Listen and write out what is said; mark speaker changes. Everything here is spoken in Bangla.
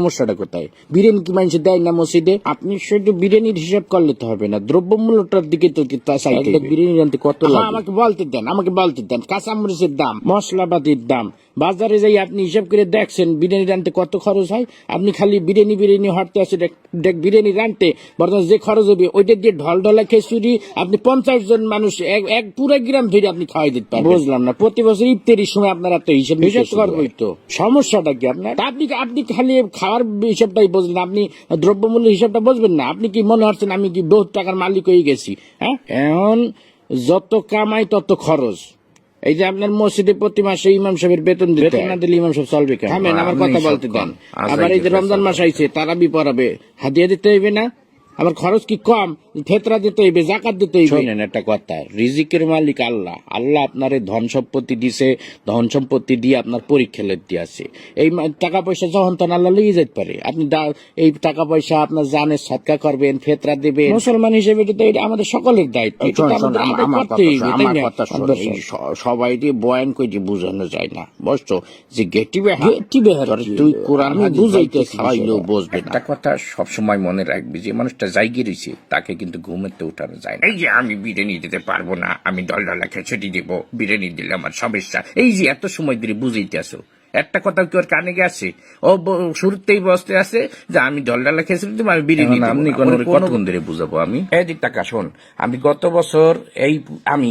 Speaker 1: সমস্যাটা কোথায়? বিরিয়ানি কি মানুষ দেয় না মসজিদে? আপনি শুধু বিরিয়ানির হিসাব করলে তো হবে না। দ্রব্য মূল্যটার দিকে তো। বিরিয়ানি আনতে কত লাগে? আমাকে বলতে দেন আমাকে বলতে দেন। কাঁচামরিচের দাম মশলাপাতির দাম বাজারে যাই আপনি হিসাব করে দেখছেন বিরিয়ানি রানতে কত খরচ হয়? আপনি খালি বিরিয়ানি বিরিয়ানি হটতে আসে দেখ বিরিয়ানি রানতে বর্তমানে যে খরচ হবে ওইটা দিয়ে ঢল ঢলা খেসুরি আপনি পঞ্চাশ জন মানুষ এক এক পুরো গ্রাম ধরে আপনি খাওয়াই দিতে পারবেন। বুঝলাম না প্রতি বছর ইফতারির সময় আপনারা তো হিসাব হিসাব করবোই তো। সমস্যাটা কি আপনার? আপনি আপনি খালি খাওয়ার হিসাবটাই বুঝলেন আপনি দ্রব্যমূল্য হিসাবটা বুঝবেন না। আপনি কি মনে হচ্ছেন আমি কি বহুত টাকার মালিক হয়ে গেছি হ্যাঁ? এখন যত কামাই তত খরচ। এই যে আপনার মসজিদে প্রতি মাসে ইমাম সাহেবের বেতন দিতে না দিলে ইমাম সাহেব চলবে কেন থামেন আমার কথা বলতে। দেন। আবার এই যে রমজান মাস আইছে তারাবি পড়াবে। হাদিয়া দিতে হইবে না? আমার খরচ কি কম? ফেতরা দিতে হইবে জাকাত দিতে হইবে। শোনেন একটা কথা রিজিকের মালিক আল্লাহ। আল্লাহ আপনার এই ধন সম্পত্তি দিছে ধন সম্পত্তি দিয়ে আপনার পরীক্ষা লেতে আছে। এই টাকা পয়সা যখন তখন আল্লাহ লিয়ে যেতে পারে। আপনি এই টাকা পয়সা আপনার জানের সৎকা করবেন ফেতরা দেবেন। মুসলমান হিসেবে তো এটা আমাদের সকলের দায়িত্ব। সবাই দিয়ে বয়ান করে যে বুঝানো যায় না। বুঝছ? যে গেটি বেহার। বেহার তুই কোরআন বুঝাইতে খাওয়াইলেও বুঝবে
Speaker 2: একটা কথা সবসময় মনে রাখবি যে মানুষটা জায়গিয়ে রয়েছে তাকে কিন্তু ঘুমেতে উঠানো যায় না। এই যে আমি বিরিয়ানি দিতে পারব না আমি দল ডলা খেচুটি দিব বিরিয়ানি দিলে আমার সমস্যা এই যে এত সময় ধরে বুঝাইতে আসো একটা কথা কি ওর কানে গেছে ও শুরুতেই বসতে আছে যে আমি ডল ডালা খেয়েছিলাম তুমি আমি বিরিয়ানি
Speaker 1: আপনি কোন-
Speaker 2: কতক্ষণ ধরে বুঝাবো আমি? এদিক টাকা শোন আমি গত বছর এই আমি